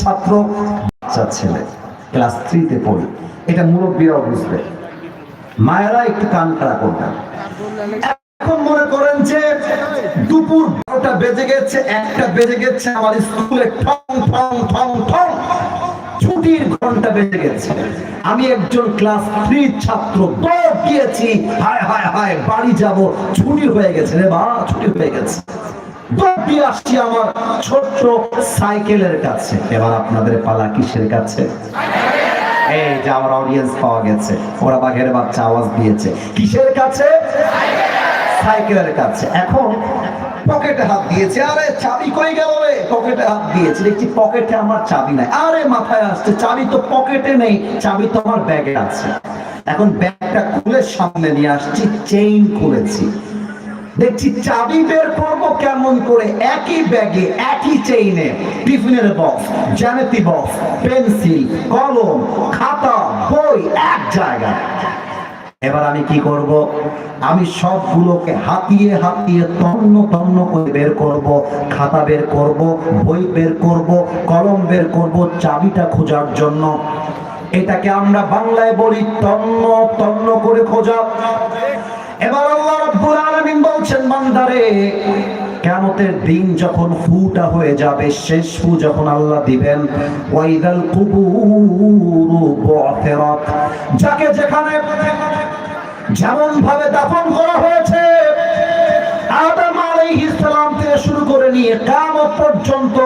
ছাত্র, বাচ্চা ছেলে, ক্লাস থ্রিতে পড়ি। এটা মুরব্বীরাও বুঝবে। মায়েরা একটু কান খাড়া করবেন। এখন মনে করেন যে দুপুর বারোটা বেজে গেছে, একটা বেজে গেছে আমার স্কুলে ঠং ঠং ঠং ঠং, ছুটির ঘণ্টা বেজে গেছে। আমি একজন ক্লাস থ্রি ছাত্র, দৌড় হায় হায় হায়, বাড়ি যাব, ছুটি হয়ে গেছে রে বা ছুটি হয়ে গেছে। দিয়ে আসছি আমার ছোট্ট সাইকেলের কাছে। এবার আপনাদের পালা কিসের কাছে? এই যে আমার অডিয়েন্স পাওয়া গেছে, ওরা বাঘের বাচ্চা আওয়াজ দিয়েছে। কিসের কাছে? সাইকেলের কাছে। এখন পকেটে হাত দিয়েছে, আরে চাবি কই গেল রে? পকেটে হাত দিয়েছে, দেখছি পকেটে আমার চাবি নাই। আরে মাথায় আসছে, চাবি তো পকেটে নেই, চাবি তো আমার ব্যাগে আছে। এখন ব্যাগটা খুলে সামনে নিয়ে আসছি চেইন খুলেছি। দেখছি চাবি বের করব কেমন করে? একই ব্যাগে, একই চেইনে টিফিনের বক্স জ্যামিতি বক্স পেন্সিল কলম, খাতা, বই, এক জায়গায়। এবার আমি কি করব? আমি সবগুলোকে হাতিয়ে হাতিয়ে, তন্ন তন্ন করে বের করব। খাতা বের করব, বই বের করব, কলম বের করব চাবিটা খোঁজার জন্য। এটাকে আমরা বাংলায় বলি তন্ন তন্ন করে খোঁজা। এবার আল্লাহ রাব্বুল বলছেন, বান্দারে, কিয়ামতের দিন যখন ফুটা হয়ে যাবে, শেষ ফু যখন আল্লাহ দিবেন, ওয়াইদাল যাকে যেখানে যেমন ভাবে দাফন করা হয়েছে, আদম আলাইহিস সালাম থেকে শুরু করে নিয়ে কিয়ামত পর্যন্ত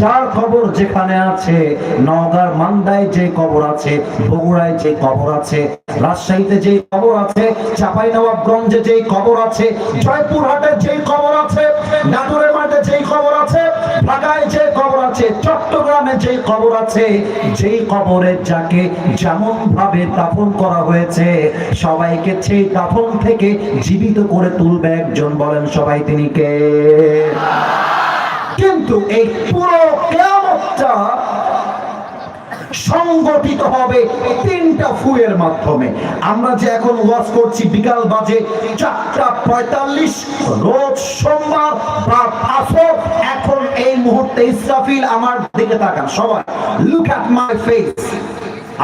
যার কবর যেখানে আছে, নওগাঁর মান্দায় যে কবর আছে, বগুড়ায় যে কবর আছে রাজশাহীতে যে কবর আছে চাঁপাইনবাবগঞ্জে যে কবর আছে, জয়পুরহাটে যে কবর আছে, নাটোরের মাঠে যে কবর আছে ঢাকায় যে কবর আছে, চট্টগ্রামে যে কবর আছে, যেই কবরে যাকে যেমন ভাবে দাফন করা হয়েছে, সবাইকে সেই দাফন থেকে জীবিত করে তুলবে একজন, বলেন সবাই তিনি কে? কিন্তু এই পুরো কেয়ামতটা সংগঠিত হবে তিনটা ফুয়ের মাধ্যমে। আমরা যে এখন ওয়াজ করছি, বিকাল বাজে চারটা পঁয়তাল্লিশ, রোজ সোমবার বা আসর। এখন এই মুহূর্তে ইসরাফিল আমার দিকে তাকান, সবাই। লুক অ্যাট মাই ফেস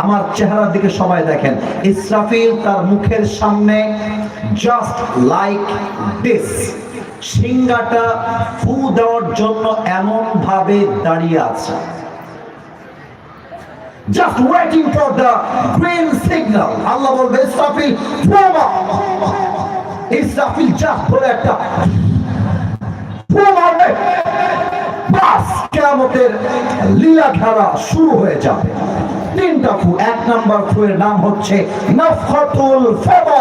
আমার চেহারার দিকে সবাই দেখেন। ইসরাফিল তার মুখের সামনে জাস্ট লাইক দিস সিঙ্গাটা ফু দেওয়ার জন্য এমন ভাবে দাঁড়িয়ে আছে। Just waiting for the green signal. আল্লাহ বলবে, ইসরাফিল ফোমা ইসরাফিল জাস্ট বলে একটা ফু বাস, কেয়ামতের লীলা খেলা শুরু হয়ে যাবে। তিনটা ফু এক নাম্বার ফুয়ের নাম হচ্ছে নফখাতুল ফেবা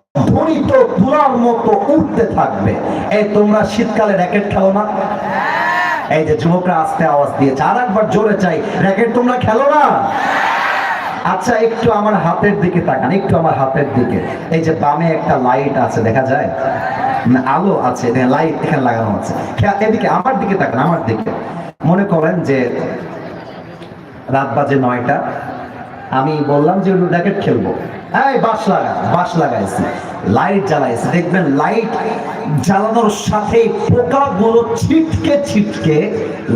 ধ্বনিত তুলার মতো উঠতে থাকবে। এই তোমরা শীতকালে র্যাকেট খেলো না? এই যে যুবকরা আওয়াজ দিয়েছে, আর একবার জোরে চাই, র্যাকেট তোমরা খেলো না? আচ্ছা একটু আমার হাতের দিকে তাকান, একটু আমার হাতের দিকে। এই যে বামে একটা লাইট আছে, দেখা যায়? আলো আছে লাইট, এখানে লাগানো আছে। এদিকে, আমার দিকে তাকান, আমার দিকে। মনে করেন যে রাত বাজে নয়টা, আমি বললাম যে র্যাকেট খেলব। এই বাস লাগা বাস লাগাইছি। লাইট জ্বালাইছি। দেখবেন লাইট জ্বালানোর সাথে পোকাগুলো ছিটকে ছিটকে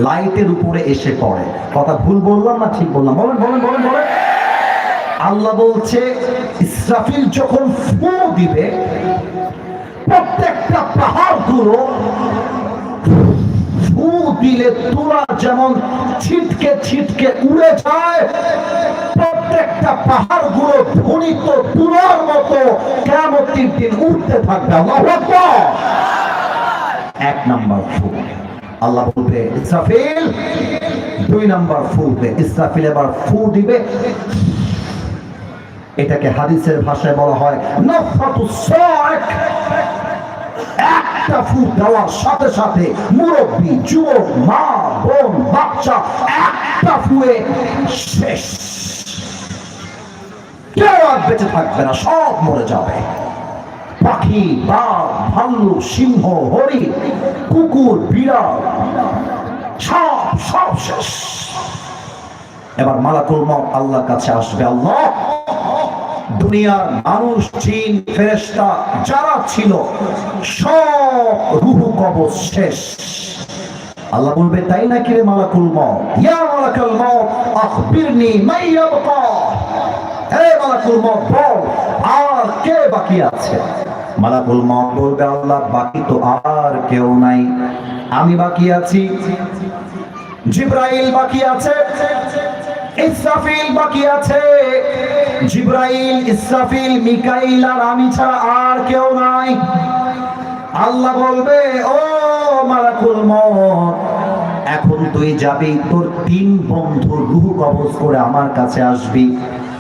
লাইটের উপরে এসে পড়ে। কথা ভুল বললাম না ঠিক বললাম? বলেন বলেন বলেন বলেন। আল্লাহ বলছে, ইসরাফিল যখন ফু দিবে, প্রত্যেকটা পাহাড়গুলো ফু দিলে তুলা যেমন ছিটকে ছিটকে উড়ে যায় প্রত্যেকটা পাহাড়গুলো ধ্বনিত তুলার মতো কেমতির দিন উঠতে থাকবে। এক নাম্বার ফু আল্লাহ বলবে দুই এবার ফু দিবে। এটাকে হাদিসের ভাষায় বলা হয় একটা ফু দেওয়ার সাথে সাথে মুরব্বী, যুবক, মা, বোন, বাচ্চা, একটা ফুয়ে শেষ। কেউ আর বেঁচে থাকবে না, সব মরে যাবে। পাখি, বাঘ ভাল্লুক সিংহ হরিণ কুকুর, বিড়াল, সব সব শেষ। এবার মালাকুল মত আল্লাহর কাছে আসবে, আল্লাহ, দুনিয়ার মানুষ, জিন, ফেরেশতা যারা ছিল, সব রুহু কবজ শেষ। আল্লাহ বলবে, তাই নাকি রে মালাকুল মত ইয়া মালাকুল মত আখবিরনি মাইয়াবকা আর কে বাকি আছে? মালাকুল আল্লাহ, বাকি তো আর কেউ নাই। আমি বাকি আছি। জিব্রাইল বাকি আছে। ইসরাফিল মিকাইল আর আর কেউ নাই। আল্লাহ বলবে, ও মালাকুল এখন তুই যাবি, তোর তিন বন্ধু রুহ কবজ করে আমার কাছে আসবি।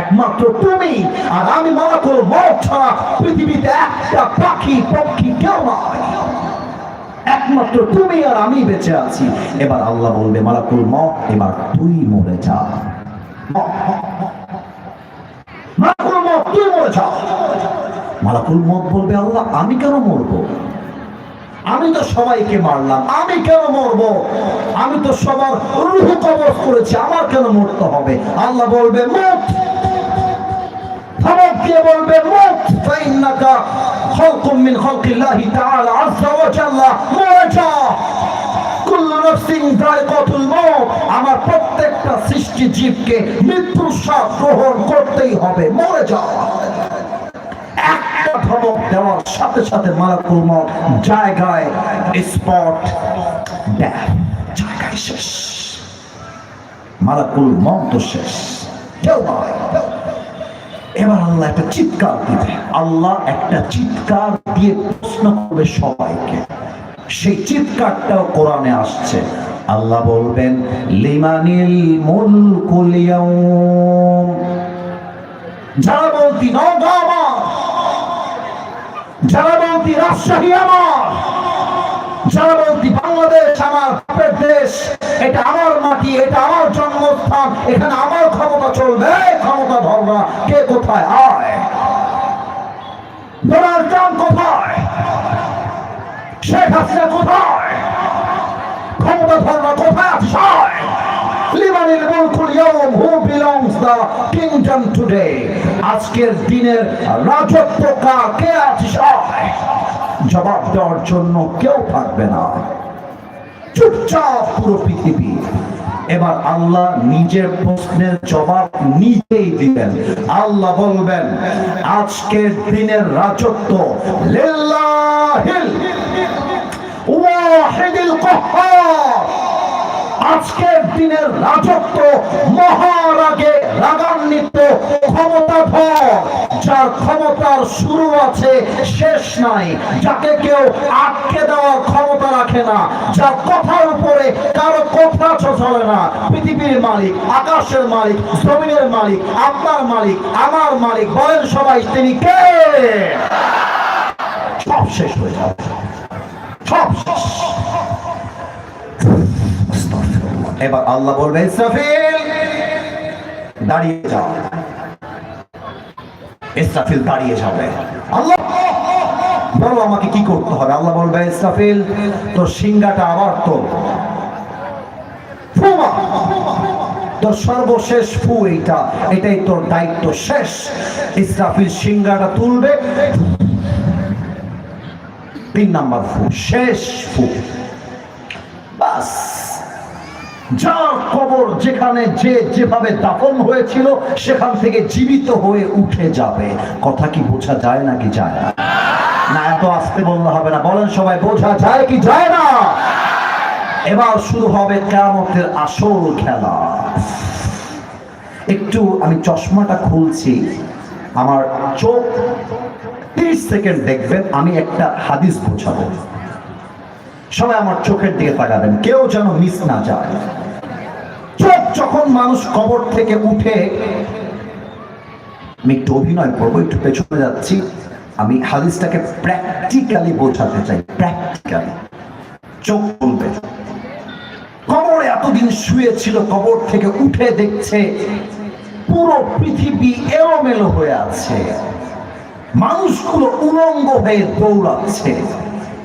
একমাত্র তুমি। আর আমি মালাকুল মত ছাড়া পৃথিবীতে একটা পাখি পক্ষী কেউ একমাত্র তুমি আর আমি বেঁচে আছি। এবার আল্লাহ বলবে, মালাকুল মত এবার তুই মরে যা। মালাকুল মত তুই মরে যা। মালাকুল মত বলবে, আল্লাহ, আমি কেন মরবো? আমি তো সবাইকে মারলাম, আমি কেন মরবো? আমি তো সবার রুহ কবজ করেছি, আমার কেন মরতে হবে? আল্লাহ বলবে মত দিয়ে বলবে মত ফাইন্নাকা খালকুম মিন খালকিল্লাহি তাআলা আযজা ওয়া জাল্লা। কুল্লু নাফসিন যায়কাতুল আমার প্রত্যেকটা সৃষ্টি জীবকে গ্রহণ করতেই হবে। মরে যা একটা ধমক দেওয়ার সাথে সাথে মালাকুল মত জায়গায় স্পট জায়গায় শেষ। মালাকুল মত শেষ। কেউ নয়। এবার আল্লাহ একটা চিৎকার দিবে। আল্লাহ একটা চিৎকার দিয়ে প্রশ্ন করবে সবাইকে। সেই চিৎকারটাও কোরআনে আসছে। আল্লাহ বলবেন, লিমানিল মুলকুল ইয়াউম। যারা বলতি, নওগাঁ আমার যারা বলতি, রাজশাহী আমার যারা বলতি বাংলাদেশ আমার বাপের দেশ। এটা আমার মাটি, এটা আমার জন্মস্থান, এখানে আমার ক্ষমতা চলবে, ক্ষমতা ধরবা। কে কোথায় আয়? ডোনাল্ড ট্রাম্প কোথায়? শেখ হাসিনা কোথায়? ক্ষমতা ধরবা কোথায় আয়! লিমানিল মুলকুল ইয়াউম who belongs the kingdom today আজকের দিনের রাজত্ব কে আছিস? আয়! জবাব দেওয়ার জন্য কেউ থাকবে না। চুপচাপ পুরো পৃথিবী। এবার আল্লাহ নিজের প্রশ্নের জবাব নিজেই দিবেন। আল্লাহ বলবেন, আজকের দিনের রাজত্ব লিল্লাহিল ওয়াহিদুল কাহ্হার আজকের দিনের রাজত্ব মহারাগে রাগান্বিত ক্ষমতাধর যার ক্ষমতার শুরু আছে, শেষ নাই। যাকে কেউ আটকে দেওয়ার ক্ষমতা রাখে না, যার কথার উপরে কারও কথা চলে না। পৃথিবীর মালিক, আকাশের মালিক, জমিনের মালিক, আপনার মালিক, আমার মালিক, বলেন সবাই, তিনি কে? সব শেষ হয়ে যাবে। সব শেষ এবার আল্লাহ বলবে ইসরাফিল, দাঁড়িয়ে যাও। ইসরাফিল দাঁড়িয়ে যাবে। আল্লাহ, বলো আমাকে কি করতে হবে? আল্লাহ বলবে, ইসরাফিল, তোর সিংহাটা আবার তোর তোর সর্বশেষ ফু এইটা, এটাই তোর দায়িত্ব শেষ। ইসরাফিল সিংহাটা তুলবে। তিন নাম্বার ফু, শেষ ফু। যার কবর যেখানে যে যেভাবে দাফন হয়েছিল, সেখান থেকে জীবিত হয়ে উঠে যাবে। কথা কি বোঝা যায় নাকি যায় না? না, এত আসতে বললে হবে না। বলেন সবাই, বোঝা যায় কি যায় না? এবার শুরু হবে কেমতের আসল খেলা। একটু আমি চশমাটা খুলছি। আমার চোখ তিরিশ সেকেন্ড দেখবেন, আমি একটা হাদিস বোঝাবো। সবাই আমার চোখের দিকে তাকাবেন, কেউ যেন মিস না যায়। চোখ যখন মানুষ কবর থেকে উঠে, আমি একটু অভিনয় করব, একটু পেছনে যাচ্ছি। আমি হাদিসটাকে প্র্যাকটিক্যালি বোঝাতে চাই প্র্যাকটিক্যালি চোখ খুলবে। কবরে এতদিন শুয়েছিল, কবর থেকে উঠে দেখছে, পুরো পৃথিবী এলোমেলো হয়ে আছে। মানুষগুলো উলঙ্গ হয়ে দৌড়াচ্ছে।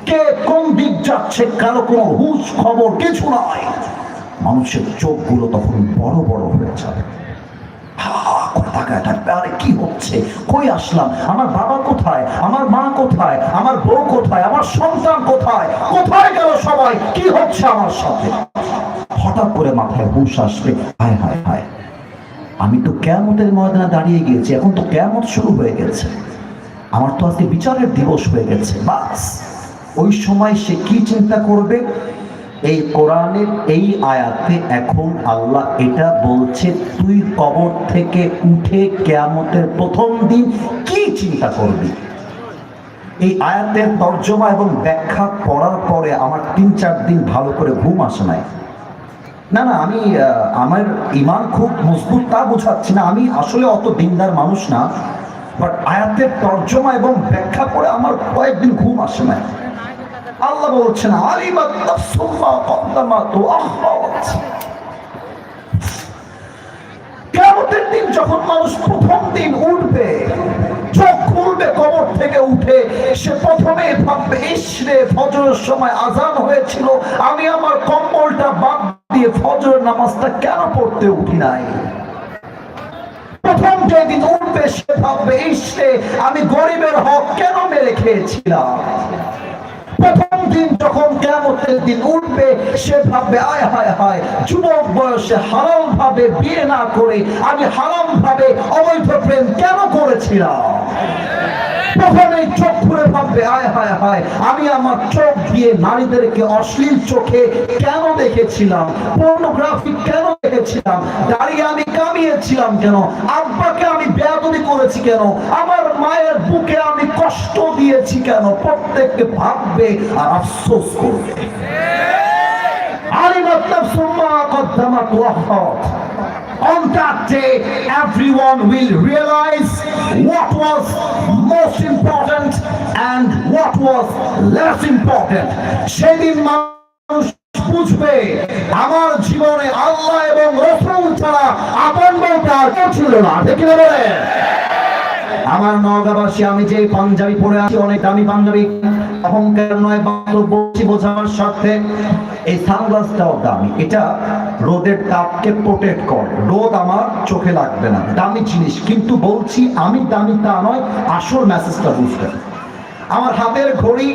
কে কোন দিক যাচ্ছে, কারও কোনো হুশ খবর কিছু নয়। মানুষের চোখগুলো তখন বড় বড় হয়ে যাবে। তাকায় থাকবে। আরে কি হচ্ছে? কই আসলাম? আমার বাবা কোথায়? আমার মা কোথায়? আমার বউ কোথায়? আমার সন্তান কোথায়? কোথায় গেল সবাই? কি হচ্ছে আমার সাথে? হঠাৎ করে মাথায় হুশ আসবে। হায় হায় হায়। আমি তো কেমতের ময়দানে দাঁড়িয়ে গিয়েছি। এখন তো কেমত শুরু হয়ে গেছে। আমার তো আজকে বিচারের দিবস হয়ে গেছে। বাস। ওই সময় সে কি চিন্তা করবে? এই কোরআনের এই আয়াতে এখন আল্লাহ এটা বলছে, তুই কবর থেকে উঠে কেয়ামতের প্রথম দিন কি চিন্তা করবি? এই আয়াতের তর্জমা এবং ব্যাখ্যা পড়ার পরে আমার তিন চার দিন ভালো করে ঘুম আসে নাই। না না, আমি আমার ইমান খুব মজবুত তা বোঝাচ্ছি না। আমি আসলে অত দিনদার মানুষ না বাট আয়াতের তর্জমা এবং ব্যাখ্যা করে আমার কয়েকদিন ঘুম আসে না আল্লাহ বলছেন দিন যখন মানুষ প্রথম দিন উঠবে, চোখ খুলবে, কবর থেকে উঠে, সে প্রথমে ভাববে ইসরে ফজরের সময় আজান হয়েছিল, আমি আমার কম্বলটা বাদ দিয়ে ফজরের নামাজটা কেন পড়তে উঠি নাই? প্রথম যেদিন উঠবে, সে ভাববে ইসরে আমি গরিবের হক কেন মেরে খেয়েছিলাম? প্রথম দিন যখন কেমতের দিন উঠবে, সে ভাববে, আয়, হায় হায়, যুবক বয়সে হারাম ভাবে বিয়ে না করে আমি হারাম ভাবে অবৈধ প্রেম কেন করেছিলাম? প্রথমে চোখ খুলে ভাববে আয় হায় হায় আমি আমার চোখ দিয়ে নারীদেরকে অশ্লীল চোখে কেন দেখেছিলাম? পর্নোগ্রাফি কেন দেখেছিলাম? দাঁড়িয়ে আমি কামিয়েছিলাম কেন? আব্বাকে আমি বেয়াদবি করেছি কেন? আমার মায়ের বুকে আমি কষ্ট দিয়েছি কেন? প্রত্যেককে ভাববে আর আফসোস করবে। আলিমাত নাফসুম মা কদ্দামাত ওয়া On that day, everyone will realize what was most important and what was less important. সেদিন মানুষ বুঝবে, আমার জীবনে আল্লাহ এবং রসুল ছাড়া আপন আর কেউ ছিল না ঠিক বলেন আমার নগাবাসী আমি যে পাঞ্জাবি পরে আছি, অনেক দামি পাঞ্জাবি। অহংকার নয় বলছি বোঝাবার স্বার্থে। এই সানগ্লাসটাও দামি। এটা রোদের তাপকে প্রোটেক্ট করে। রোদ আমার চোখে লাগবে না। দামি জিনিস। কিন্তু বলছি, আমি দামি তা নয়, আসল মেসেজটা বুঝতে আমার হাতের ঘড়ি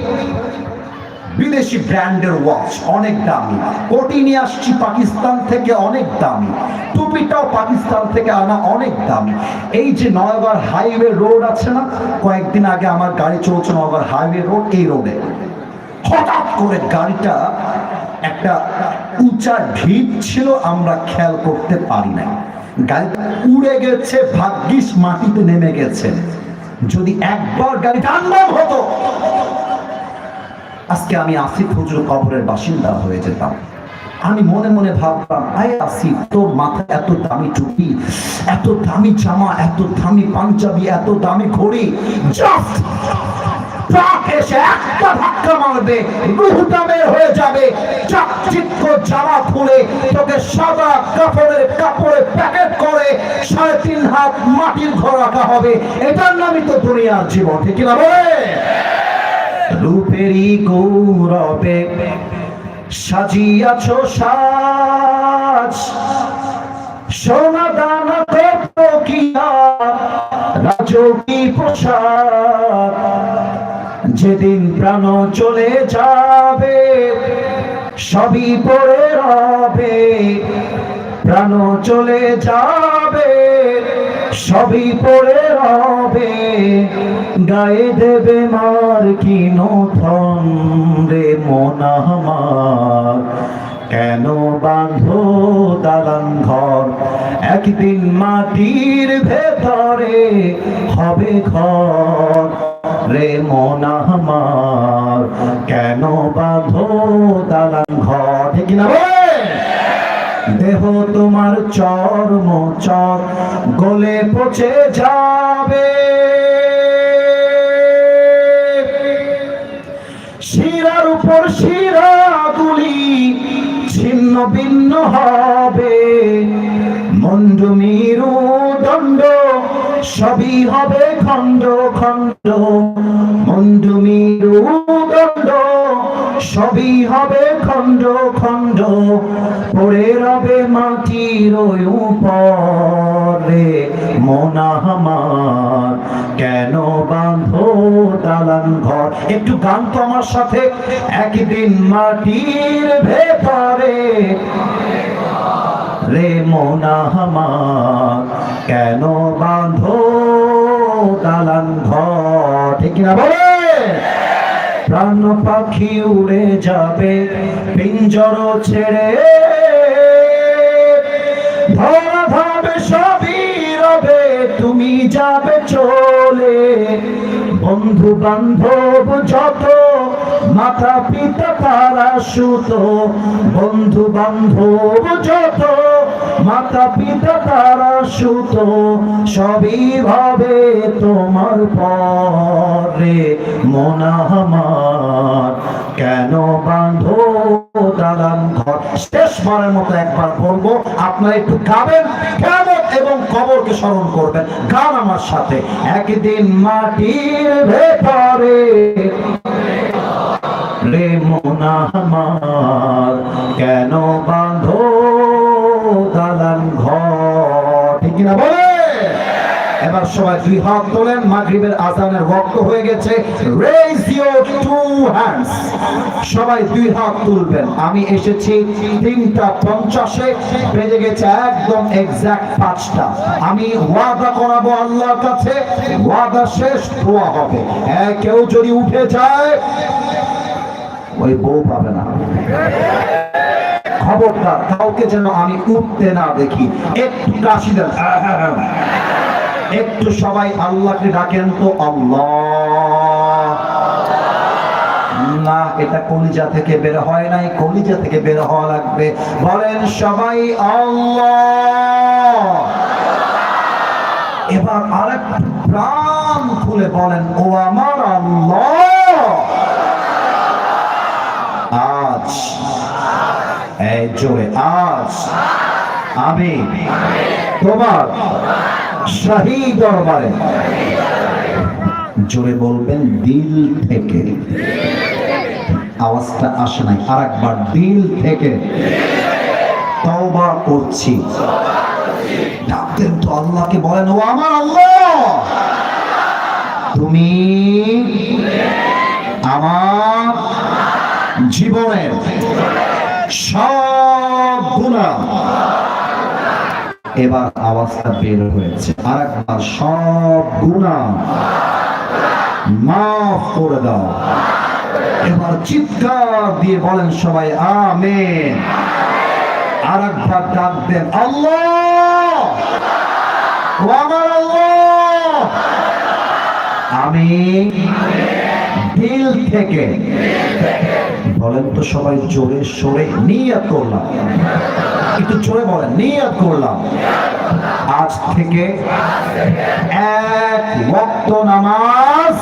বিদেশি ব্র্যান্ডের ওয়াচ অনেক দামি। কোটি নিয়ে আসছি পাকিস্তান থেকে অনেক দামি। টুপিটাও পাকিস্তান থেকে আনা অনেক দামি। এই যে নয়গড় হাইওয়ে রোড আছে না, কয়েকদিন আগে আমার গাড়ি চলছে নয়গড় হাইওয়ে রোড এই রোডে হঠাৎ করে গাড়িটা একটা উঁচা ঢিপ ছিল, আমরা খেয়াল করতে পারি না গাড়িটা উড়ে গেছে, ভাগ্যিস মাটিতে নেমে গেছে। যদি একবার গাড়ি টান্ডব হতো আজকে আমি আসিফ হুজুর কবরের বাসিন্দা হয়ে যেতাম। আমি মনে মনে ভাবতাম, আয় আসিফ, তোর মাথায় এত দামি টুপি, এত দামি জামা, এত দামি পাঞ্জাবি, এত দামি ঘড়ি জাস্ট খুলে সাদা প্যাকেট করে হাত মাটির হবে। তো জীবন, ঠিক না বলে? রূপেরই গৌরবে সাজিয়াছ সাজ। সোনা দানা কত কিয়া রাজকী পোশাক যেদিন প্রাণ চলে যাবে, সবই পড়ে রবে। প্রাণ চলে যাবে সবই পড়ে রবে, গায়ে দেবে মার কি নথন রে মনা আমার। কেন বাঁধো দালান ঘর? একদিন মাটির ভেতরে হবে ঘর রে মনা আমার। কেন বাঁধো দালান ঘর? ঠিক না? দেহ তোমার চর্ম চর, গলে পচে যাবে। শিরার উপর শিরা গুলি ছিন্ন ভিন্ন হবে। মন্ডুমিরু দণ্ড, সবই হবে খণ্ড খণ্ড। মন্ডুমিরু দণ্ড সবই হবে খণ্ড খণ্ড, পড়ে রবে মাটির উপরে। মোনা আমার কেন বাঁধো দালান ঘর? একটু গান তো আমার সাথে, একদিন মাটির ভেতরে। রে মোনা আমার কেন বাঁধো দালান ঘর? ঠিক না বলে? প্রাণ পাখি উড়ে যাবে, পিঞ্জর ছেড়ে। তুমি যাবে চলে। বন্ধু বান্ধব যত মাতা পিতা তারা সুত, বন্ধু বান্ধব যত। মাতা পিতা তারা সুত, সবই ভাবে তোমার পরে। মনা আমার কেন দালান ঘর? মতো একবার বলব, আপনারা একটু গাবেন এবং কবরকে স্মরণ করবেন। গান আমার সাথে। একদিন মাটির ভেতরে রে মোনা আমার কেন বাঁধো দালান ঘর। ঠিক না বলে? এবার সবাই দুই হাত তোলেন, মাগরিবের আজানের ওয়াক্ত হয়ে গেছে। ইউর টু হ্যান্ডস সবাই দুই হাত তুলবেন। আমি এসেছি তিনটা পঞ্চাশে, বেজে গেছে একদম এক্সাক্ট পাঁচটা। আমি ওয়াদা করাবো আল্লাহর কাছে, ওয়াদা শেষ, দোয়া হবে। হ্যাঁ কেউ যদি উঠে যায়, ওই বউ পাবে না। খবরদার, কাউকে যেন আমি উঠতে না দেখি। একটু কাশি দেন। একটু সবাই আল্লাহকে ডাকেন তো আল্লাহ। না, এটা কলিজা থেকে বের হয় নাই, কলিজা থেকে বের হওয়া লাগবে। বলেন সবাই আল্লাহ। এবার আরেক প্রাণ খুলে বলেন, ও আমার আল্লাহ। আজ এই জোরে, আজ আমি তোমার শাহী দরবারে জোরে বলবেন, দিল থেকে। আওয়াজটা আসে নাই আর একবার দিল থেকে। তওবা করছি। ডাকতেন তো আল্লাহকে বলেন, ও আমার আল্লাহ! তুমি আমার জীবনের সব গুণা এবার আওয়াজটা বের হয়েছে। সব গুণা মাফ করে দাও। এবার চিৎকার দিয়ে বলেন সবাই ডাক দেন আমার আমি দিল থেকে বলেন তো সবাই জোরে সরে নিয়াত করলাম। একটু জোরে বলেন, নিয়াত করলাম। আজ থেকে এক ওয়াক্ত নামাজ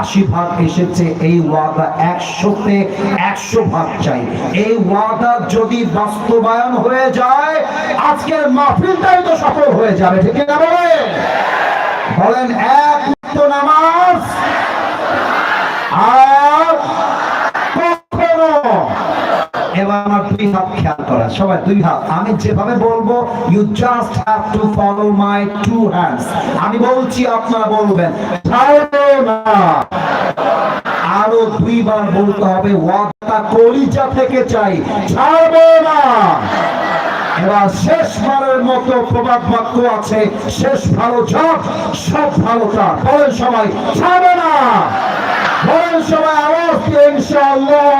আশি ভাগ এসেছে, এই ওয়াদা একশোতে একশো ভাগ চাই। এই ওয়াদা যদি বাস্তবায়ন হয়ে যায়, আজকের মাহফিলটাই তো সফল হয়ে যাবে, ঠিক বলেন? বলেন, এক নামাজ আর কখনো এবার আমার দুই হাত খেয়াল করা সবাই দুই হাত। আমি যেভাবে বলব you just have to follow my two hands আমি বলছি, আপনারা বলবেন আরও দুইবার বলতে হবে কলিজা থেকে চাই, ছাড়বো না। এবার শেষবারের মতো প্রবাদ বাক্য আছে, শেষ ভালো সব সব ভালো তার। বলেন সবাই, ছাড়বে না। বলেন সবাই, আওয়াজ ইনশাআল্লাহ।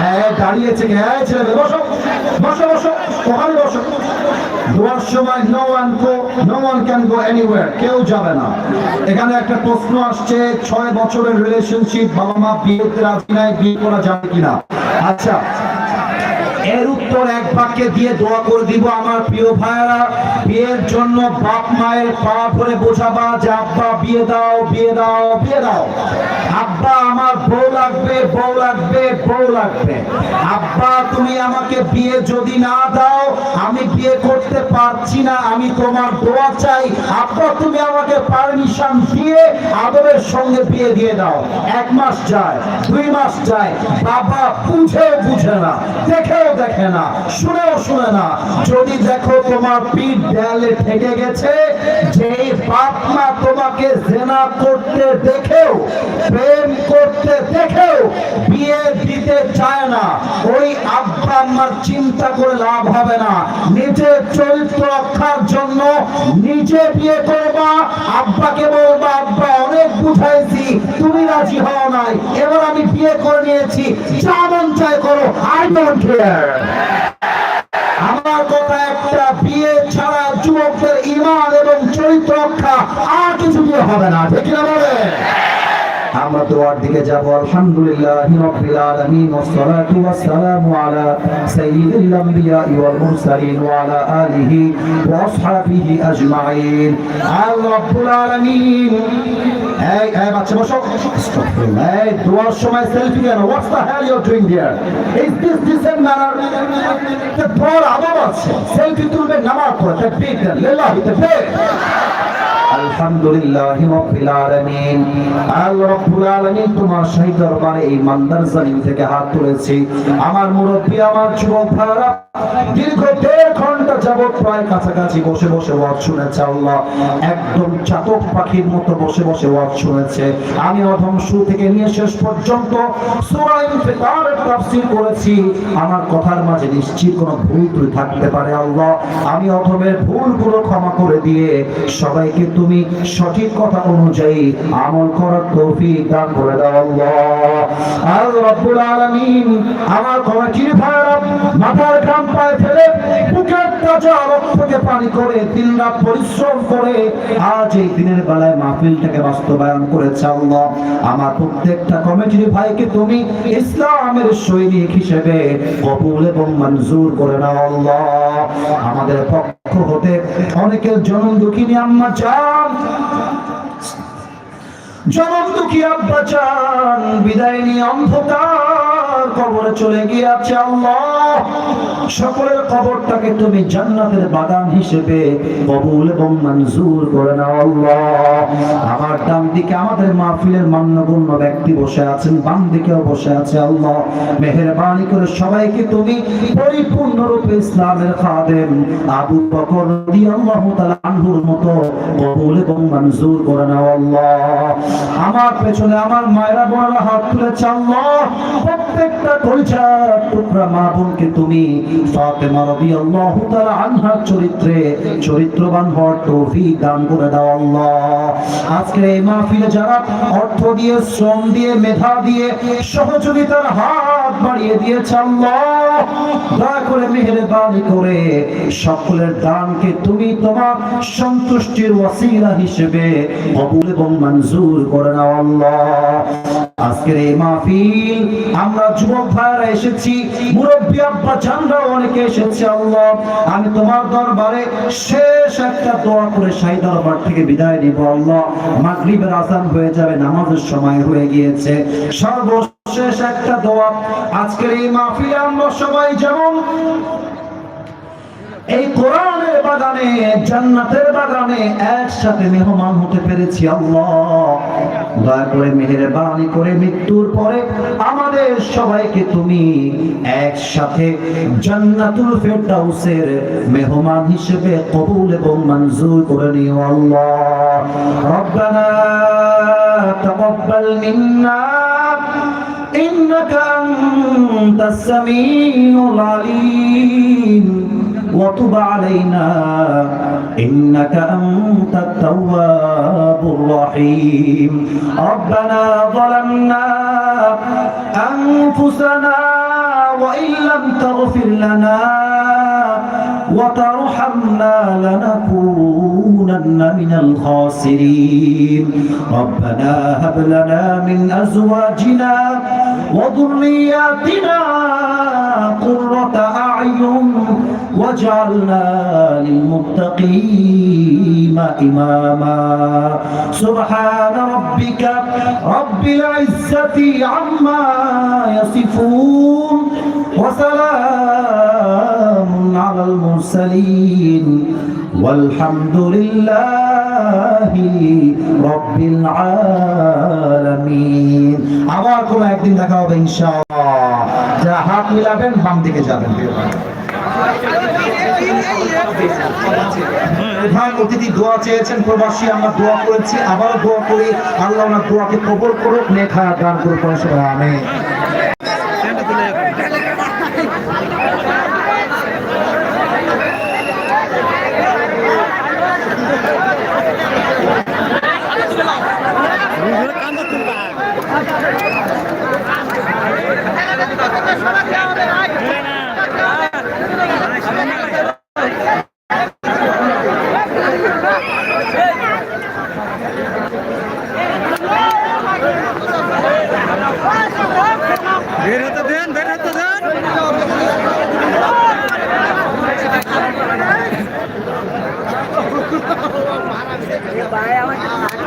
হ্যাঁ দাঁড়িয়েছে হ্যাঁ বসো বসো বসো, ওখানে বসো। দোয়ার সময় no one go no one can go কেউ যাবে না। এখানে একটা প্রশ্ন আসছে, ছয় বছরের রিলেশনশিপ বাবা মা বিয়েতে রাজি নাই, বিয়ে করা যাবে কিনা? আচ্ছা এর উত্তর এক বাক্যে দিয়ে দোয়া করে দিব, আমার প্রিয় ভাইয়েরা, বিয়ের জন্য বাপ মায়ের পা ধরে বোঝাবা যে আব্বা, বিয়ে দাও বিয়ে দাও বিয়ে দাও। আব্বা আমার বউ লাগবে বউ লাগবে বউ লাগবে। আব্বা, তুমি আমাকে বিয়ে যদি না দাও, আমি বিয়ে করতে পারছি না, আমি তোমার দোয়া চাই। আব্বা, তুমি আমাকে পারমিশন দিয়ে আদরের সঙ্গে বিয়ে দিয়ে দাও। এক মাস যায়, দুই মাস যায়, বাবা বুঝেও বুঝে না, দেখেও দেখে না, শুনেও শুনে না। যদি দেখো তোমার পিঠ দেয়ালে ঠেকে গেছে তোমাকে জেনা করতে দেখেও, প্রেম করতে দেখেও বিয়ে দিতে চায় না, ওই আব্বা আম্মার চিন্তা করে লাভ হবে না। নিজের চরিত্র রক্ষার জন্য নিজে বিয়ে করবা, আব্বাকে বলবা, আব্বা বুঝাইছি তুমি রাজি হও নাই। এবার আমি বিয়ে করে নিয়েছি। যা মন চায় করো আই ডোন্ট কেয়ার আমার কথা একটা বিয়ে ছাড়া যুবকদের ইমান এবং চরিত্র রক্ষা আর কিছু দিয়ে হবে না, ঠিক না বলে আমরা দোয়ার দিকে যাব। আলহামদুলিল্লাহ রাব্বিল আলামিন সাইয়্যিদিল আমবিয়া ওয়াল মুরসালিন ওয়া আলা আলিহি ওয়া আসহাবিহি আজমাইন। আল্লাহ রাব্বুল আলামিন। এই এই বাচ্চা বসো। এই, দোয়ার সময় সেলফি কেন? What's the hell you are doing here is this decent manner দোয়ার আদব আছে। সেলফি তুলবে, নামাজ পড়ে, তাকবীর লিল্লাহি, তাকবীর। রাব্বিল আলামিন। তোমার সেই দরবারে এই মান্দার জমিন থেকে হাত তুলেছি। আমার মুরব্বী, আমার যুবক ভাইরা দীর্ঘ দেড় ঘণ্টা প্রায় কাছাকাছি বসে বসে ওয়াজ শুনেছে আল্লাহ। একদম চাতক পাখির মতো বসে বসে ওয়াজ শুনেছে। আমি অধম শুরু থেকে নিয়ে শেষ পর্যন্ত সূরা ইনফিতারের তাফসীর করেছি। আমার কথার মাঝে নিশ্চিত কোনো ভুল ত্রুটি থাকতে পারে আল্লাহ। আমি অধমের ভুলগুলো ক্ষমা করে দিয়ে সবাইকে তুমি সঠিক কথা অনুযায়ী আমল করার তৌফিক দান করে দাও আল্লাহ। আল্লাহ রাব্বুল আলামিন আমার কমিটির ভাইরা মাথার ঘাম পায়ে ফেলে বুকের তাজা রক্তকে পানি করে দিনরাত পরিশ্রম করে আজ এই দিনের বেলায় মাহফিলটাকে বাস্তবায়ন করেছে আল্লাহ। আমার প্রত্যেকটা কমিটির ভাইকে তুমি ইসলামের সৈনিক হিসেবে কবুল এবং মঞ্জুর করে নাও আল্লাহ। আমাদের পক্ষ হতে অনেকের জনম দুঃখিনী আম্মা চান। জনম দুঃখী আব্বা চান। বিদায় নিয়ে অন্ধকার কবরে চলে গিয়েছে আল্লাহ। সকলের কবরটাকে তুমি জান্নাতের বাগান হিসেবে কবুল এবং মঞ্জুর করে নাও আল্লাহ। আমার ডান দিকে আমাদের মাহফিলের মান্যগণ্য ব্যক্তি বসে আছেন, বাম দিকেও বসে আছে আল্লাহ। মেহেরবানি করে সবাইকে তুমি পরিপূর্ণরূপে ইসলামের খাদেম। আবু বকর রাদিয়াল্লাহু তাআলা আনহুর মতো কবুল এবং মঞ্জুর করে নাও আল্লাহ। আমার পেছনে আমার মায়েরা বোনেরা হাত তুলেছে আল্লাহ। প্রত্যেকটা কলিজার টুকরা মা বোনকে তুমি ফাতেমা রাদিয়াল্লাহু তাআলা আনহার চরিত্রে চরিত্রবান হওয়ার তৌফিক দান করে দাও আল্লাহ। আজকে এই মাহফিলে যারা অর্থ দিয়ে, শ্রম দিয়ে, মেধা দিয়ে সহযোগিতার হাত বাড়িয়ে দিয়েছে আল্লাহ, দয়া করে মেহেরবানি করে সকলের দানকে তুমি তোমার সন্তুষ্টির ওয়াসিলা হিসেবে কবুল এবং মঞ্জুর করে নাও আল্লাহ। আজকের এই মাহফিল, আমরা যুবক ভাইরা এসেছি, মুরব্বী আব্বা জানরাও অনেকে এসেছে, আল্লাহ, আমি তোমার দরবারে শেষ একটা দোয়া করে সেই দরবার থেকে বিদায় নিব, আল্লাহ, মাগরিবের আজান হয়ে যাবে, নামাজের সময় হয়ে গিয়েছে। সর্বশেষ একটা দোয়া, আজকের এই মাহফিলে আমরা সবাই যেমন এই কোরআনের বাগানে জান্নাতের বাগানে একসাথে মেহমান হতে পেরেছি আল্লাহ দয়া করে মেহেরবানি করে মৃত্যুর পরে আমাদের সবাইকে তুমি একসাথে জান্নাতুল ফেরদাউসের মেহমান হিসেবে কবুল এবং মঞ্জুর করে নিও আল্লাহ রব্বানা তাকাব্বাল মিন্না إنك أنت السميع العليم وتب علينا إنك أنت التواب الرحيم ربنا ظلمنا أنفسنا وإن لم تغفر لنا وترحمنا لنكونن من الخاسرين. ربنا هب لنا من أزواجنا وذرياتنا قرة أعين واجعلنا للمتقين إماما. سبحان ربك رب العزة عما يصفون وسلام على المرسلين والحمد لله رب العالمين আবার কোনো একদিন দেখা হবে ইনশাআল্লাহ যা হাত মিলাবেন বাম দিকে যাবেন প্রিয় ভাই। প্রধান অতিথি দোয়া চেয়েছেন প্রবাসী আমরা দোয়া করেছি আবারও দোয়া করি আল্লাহ ওনার দোয়াকে কবর করুক নেখা দান করুক আমি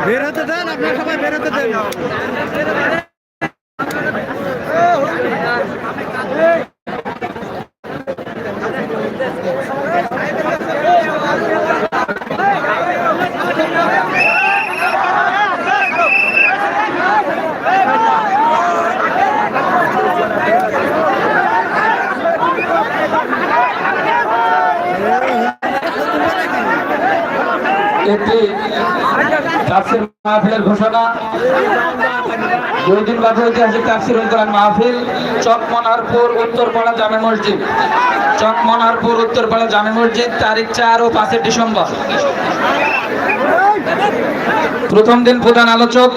বের হতে দেন আপনার সবাই বের হতে দেন একটি তাফসির মাহফিলের ঘোষণা। দুই দিন ব্যাপী ঐতিহাসিক তাফসির কোরআন মাহফিল, চকমনারপুর, উত্তরপাড়া জামে মসজিদ। চকমনারপুর, উত্তরপাড়া জামে মসজিদ, তারিখ চার ও পাঁচই ডিসেম্বর। প্রথম দিন প্রধান আলোচক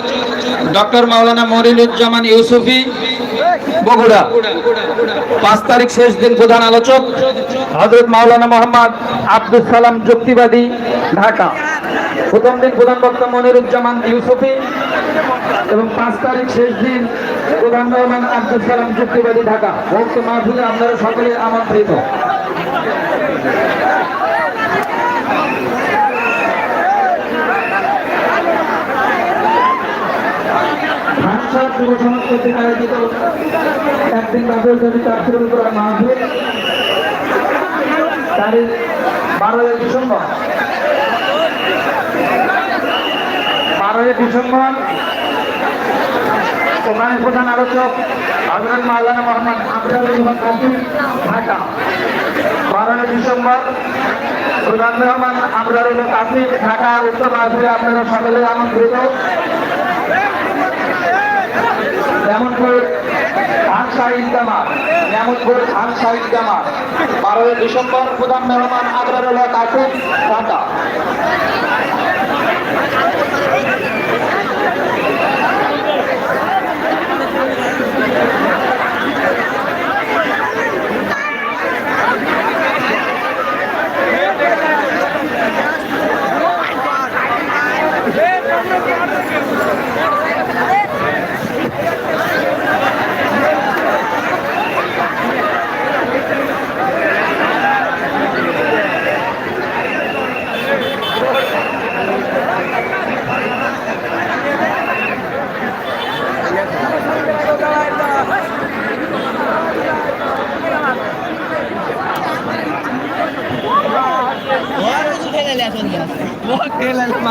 ডক্টর মাওলানা মরিনুজ্জামান ইউসুফি বগুড়া। পাঁচ তারিখ শেষ দিন প্রধান আলোচক হজরত মাওলানা মোহাম্মদ আব্দুল সালাম যুক্তিবাদী, ঢাকা। প্রথম দিন প্রধান বক্তা মনিরুজ্জামান ইউসুফি এবং পাঁচ তারিখ শেষ দিন প্রধান মেহমান আব্দুল সালাম চুক্তিবাদী ঢাকা। ভক্ত মাহফিলে আপনারা সকলে আমন্ত্রিত। একদিন তারিখ বারোই ডিসেম্বর। বারোই ডিসেম্বর ওখানে প্রধান আলোচক হজরত মাওলানা মোহাম্মদ আবদুল রহমান কাসিম ঢাকা। বারোই ডিসেম্বর প্রধান মেহমান আবরারুল কাসিম ঢাকা, উত্তর মাহফিলে আপনারা সকলে আমন্ত্রিত। যেমনপুর জামাত যেমনপুর জামাত বারোই ডিসেম্বর প্রধান মেহমান আবরারুল কাসিম ঢাকা। 我给了